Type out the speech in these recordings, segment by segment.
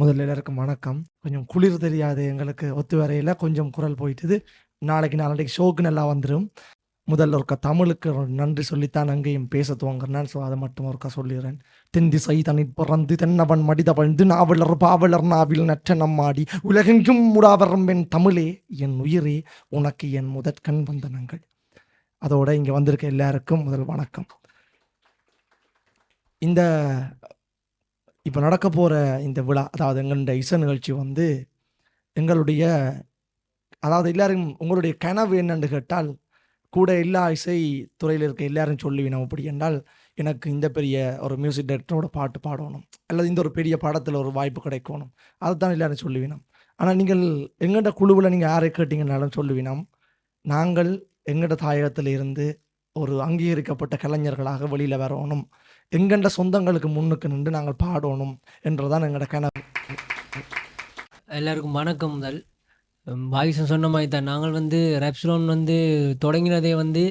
முதல்ல எல்லாருக்கும் வணக்கம். கொஞ்சம் குளிர் தெரியாது எங்களுக்கு ஒத்து வரையில கொஞ்சம் குரல் போயிட்டுது. நாளைக்கு நாளைக்கு ஷோக்கு நல்லா வந்துடும் முதல்ல ஒருக்கா தமிழுக்கு நன்றி சொல்லித்தான் அங்கேயும் பேச துவங்குறேன். ஸோ அதை மட்டும் ஒருக்கா சொல்லிடுறேன் தெந்தி சை தனி பிறந்து தென்னவன் மடிதவழ்ந்து நாவலர் பாவலர் நாவில் நற்ற நம்மாடி உலகெங்கும் முடாவரம் என் தமிழே என் உயிரே உனக்கு என் முதற்கண் வந்தனங்கள்." அதோட இங்கே வந்திருக்க எல்லாருக்கும் முதல் வணக்கம். இந்த இப்போ நடக்கப் போகிற இந்த விழா, அதாவது எங்களுடைய இசை நிகழ்ச்சி வந்து எங்களுடைய அதாவது எல்லாரும் உங்களுடைய கனவு என்னென்று கேட்டால், கூட எல்லா இசை துறையில் இருக்க எல்லாரும் சொல்லுவினோம் அப்படி என்றால், எனக்கு இந்த பெரிய ஒரு மியூசிக் டைரக்டரோட பாட்டு பாடணும். அல்லது இந்த ஒரு பெரிய படத்தில் ஒரு வாய்ப்பு கிடைக்கணும். அதை தான் எல்லாரும் சொல்லுவினோம். ஆனால் நீங்கள் எங்கள்கிட்ட குழுவில் நீங்கள் யாரை கேட்டீங்கன்னாலும் சொல்லுவினோம். நாங்கள் எங்கள்கிட்ட தாயகத்தில் இருந்து ஒரு அங்கீகரிக்கப்பட்ட கலைஞர்களாக வெளியில் வரணும். எங்கண்ட சொந்தங்களுக்கு முன்னுக்கு நின்று நாங்கள் பாடணும் என்றுதான் எங்களோட கனவு. எல்லாருக்கும் வணக்கம் முதல். ம் சொன்ன மாதிரி தான். நாங்கள் வந்து ரெப்சிலோன் வந்து தொடங்கினதே வந்து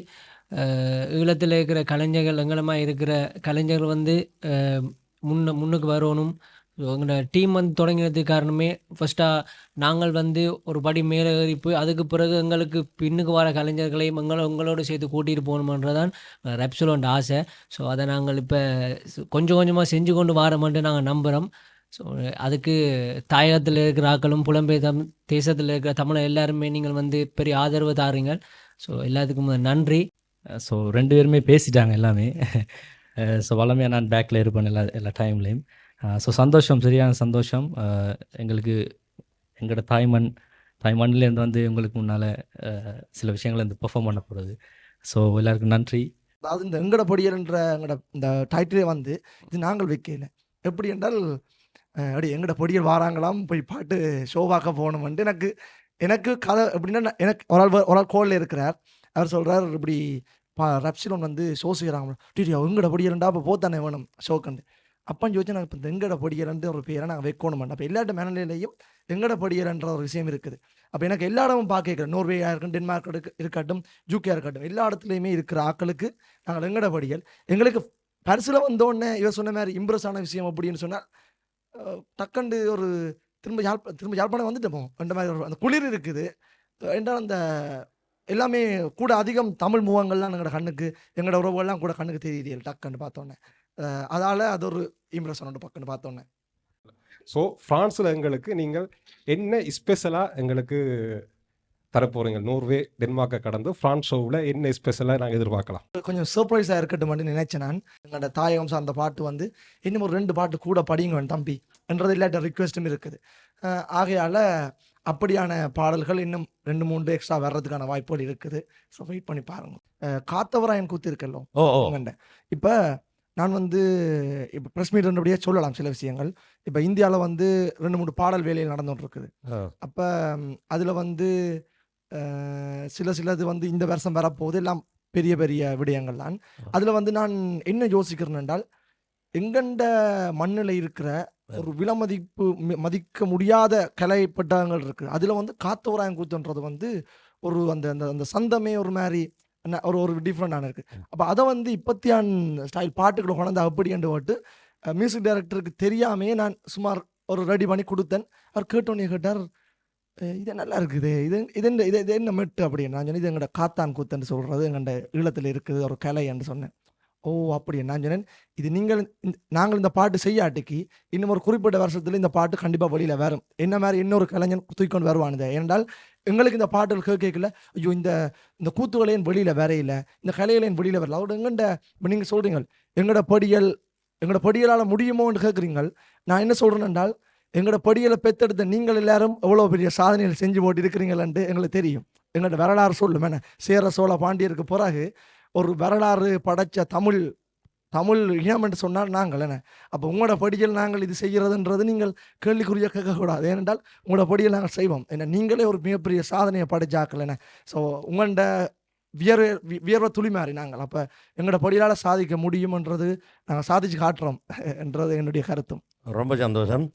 ஈழத்தில் இருக்கிற கலைஞர்கள் எங்களமாக இருக்கிற கலைஞர்கள் வந்து முன்ன முன்னுக்கு வரணும். எங்களோட டீம் வந்து தொடங்கினதுக்கு காரணமே ஃபஸ்ட்டாக நாங்கள் வந்து ஒரு படி மேலே ஏறி போய் அதுக்கு பிறகு எங்களுக்கு பின்னுக்கு வர கலைஞர்களையும் எங்களை உங்களோடு சேர்த்து கூட்டிகிட்டு போகணுமன்றதான் ரெப்சலோண்ட ஆசை. ஸோ அதை நாங்கள் இப்போ கொஞ்சம் கொஞ்சமாக செஞ்சு கொண்டு வாரோம்ன்ட்டு நாங்கள் நம்புகிறோம் ஸோ அதுக்கு தாயகத்தில் இருக்கிற ஆக்களும், புலம்பெயர் தம் தேசத்தில் இருக்கிற தமிழர் எல்லாருமே நீங்கள் வந்து பெரிய ஆதரவு தாருங்கள் ஸோ எல்லாத்துக்கும் நன்றி. ஸோ ரெண்டு பேருமே பேசிட்டாங்க எல்லாமே. ஸோ வளமையாக நான் பேக்கில் இருப்பேன் எல்லா எல்லா டைம்லேயும் ஸோ சந்தோஷம், சரியான சந்தோஷம். எங்களுக்கு எங்களோட தாய்மண் தாய்மண்ணிலேருந்து வந்து உங்களுக்கு முன்னால் சில விஷயங்களை வந்து பெர்ஃபார்ம் பண்ண போகிறது ஸோ எல்லாருக்கும் நன்றி. அதாவது இந்த எங்கட பொடியல்ன்ற எங்களோட இந்த டைட்டிலே வந்து இது நாங்கள் வைக்கல. எப்படி என்றால் அப்படி எங்கட பொடியல் வாராங்களாம், போய் பாட்டு ஷோவாக்க போகணும்ன்ட்டு எனக்கு எனக்கு கதை எப்படின்னா எனக்கு ஒரு ஆள் ஒரு ஆள் கோலில் இருக்கிறார். அவர் சொல்கிறார் இப்படி பா ரப்சிலோன் வந்து ஷோ செய்றாங்களாம். "டேய் எங்கட பொடியல்ண்டா அப்போ போத்தானே வேணும் ஷோக்குன்ட்டு." அப்பன்னு சொல்லி நான் இப்போ தெங்கட எங்கட பொடியல்ன்ற ஒரு பேர நாங்க வைக்கணும்ன்ட்டு. அப்ப எல்லார்ட்ட மனநிலையிலயும் தெங்கட பொடியல்ன்ற ஒரு விஷயம் இருக்குது. அப்போ எனக்கு எல்லா இடமும் பார்க்க நோர்வேயாக இருக்கட்டும், டென்மார்க் இருக்க இருக்கட்டும், ஜூக்கியாக இருக்கட்டும், எல்லா இடத்துலையுமே இருக்கிற ஆக்களுக்கு நாங்கள் எங்கட பொடியல். எங்களுக்கு பரிசில் வந்தோடனே இவர் சொன்ன மாதிரி இம்ப்ரெஸ் ஆன விஷயம் அப்படின்னு சொன்னால் அ டக்குன்னு ஒரு திரும்ப யாழ்ப்ப திரும்ப யாழ்ப்பாணம் வந்துட்டோமோ அந்த மாதிரி ஒரு அந்த குளிர் இருக்குது. என்றால் அந்த எல்லாமே கூட அதிகம் தமிழ் முகங்கள்லாம் எங்களோட கண்ணுக்கு எங்களோட உறவுகள்லாம் கூட கண்ணுக்கு தெரியுது டக்குன்னு பார்த்தோன்னே அதால அது ஒரு இம்ப்ரெஷன் உண்டு டக்குன்னு பார்த்தோனே. ஸோ பிரான்ஸ்ல எங்களுக்கு நீங்கள் என்ன ஸ்பெஷலா எங்களுக்கு தரப்போறீங்க? நோர்வே, டென்மார்க்க கடந்து பிரான்ஸ் ஷோவுல என்ன ஸ்பெஷலா நாங்க எதிர்பார்க்கலாம்? கொஞ்சம் சர்ப்ரைஸா இருக்கட்டும்ன்னு நினைச்சேன் நான். எங்கட தாயகம் சார்ந்த பாட்டு வந்து இன்னும் ஒரு 2 பாட்டு கூட படிங்க தம்பி என்றது எல்லார்ட்ட ரிக்வெஸ்ட்டும் இருக்குது. ஆகையால அப்படியான பாடல்கள் இன்னும் 2, 3 எக்ஸ்ட்ரா வர்றதுக்கான வாய்ப்புகள் இருக்குது. ஸோ வெயிட் பண்ணி பாருங்க. காத்தவராயன் கூத்து இருக்கல்லோ. இப்ப நான் வந்து இப்ப பிரஸ் மீட் இருந்தபடியே சொல்லலாம் சில விஷயங்கள். இப்ப இந்தியால வந்து 2, 3 பாடல் வேலைகள் நடந்துட்டு இருக்குது. அப்ப அதுல வந்து சில சிலது வந்து இந்த வருஷம் வரப்போகுது. எல்லாம் பெரிய பெரிய விடயங்கள் தான். அதுல வந்து நான் என்ன யோசிக்கிறேன் என்றால், எங்கண்ட மண்ணுல இருக்கிற ஒரு விலைமதிப்பு மதிக்க முடியாத கலைப்பட்டகங்கள் இருக்கு. அதுல வந்து காத்தவராயன் கூத்துன்றது வந்து ஒரு அந்த அந்த அந்த சந்தமே ஒரு என்ன ஒரு ஒரு டிஃபரெண்டான இருக்கு. அப்ப அத வந்து இப்பத்தியான் ஸ்டைல் பாட்டுக்குள்ள கொண்டாந்து அப்படின்ட்டு போட்டு மியூசிக் டைரக்டருக்கு தெரியாமயே நான் சுமார் ஒரு ரெடி பண்ணி குடுத்தேன். அவர் கேட்டோனே கேட்டார், "அ இது நல்லா இருக்குதே. இது இது என்ன இது இது என்ன மெட்டு?" அப்படின்னு. நான் சொன்னேன், "இது எங்கட காத்தான் கூத்துன்னு சொல்றது எங்கண்ட ஈழத்தில இருக்குது ஒரு கலை" என்று சொன்னேன். "ஓ! அப்படியா?" நான் சொன்னேன், "இது நீங்கள் இந்த நாங்கள் இந்த பாட்டு செய்யாட்டிக்கு, இன்னும் ஒரு குறிப்பிட்ட வருஷத்துல இந்த பாட்டு கண்டிப்பா வெளியில வரும். என்ன மாதிரி இன்னொரு கலைஞன் தூக்கிக்கொண்டு வருவானுங்க. ஏனென்றால் எங்களுக்கு இந்த பாட்டுகள் கேட்கல, ஐயோ! இந்த இந்த கூத்துகளையும் ஏன் வெளியில வரையில? இந்த கலைகளையும் ஏன் வெளியில வரல? அவர் எங்கண்ட இப்ப நீங்க சொல்றீங்க, எங்கட எங்களோட எங்கட பொடியலால முடியுமோன்னு கேட்குறீங்க நான் என்ன சொல்றேன் என்றால், எங்கட பெற்றெடுத்த பெத்தெடுத்த நீங்கள் எல்லாரும் எவ்வளவு பெரிய சாதனைகள் செஞ்சு போட்டு இருக்கிறீங்கள்ன்ட்டு எங்களுக்கு தெரியும். எங்களோட வரலாறு சொல்லும் என்ன, சேர, சோழ, பாண்டியருக்கு பிறகு ஒரு வரலாறு படைச்ச தமிழ் தமிழ் இனம் என்று சொன்னால் நாங்கள் என்ன. அப்போ உங்களோட படியில் நாங்கள் இது செய்கிறதுன்றது நீங்கள் கேள்விக்குரிய கேட்கக்கூடாது. ஏனென்றால் உங்களோட படியில் நாங்கள் செய்வோம். என்ன நீங்களே ஒரு மிகப்பெரிய சாதனையை படைச்சாக்கள் என்ன. ஸோ உங்கள்கிட்ட வியர்வை வியர்வை துளி மாறி நாங்கள். அப்போ எங்களோட படியால் சாதிக்க முடியும்ன்றது நாங்கள் சாதிச்சு காட்டுறோம் என்றது என்னுடைய கருத்தும். ரொம்ப சந்தோஷம்.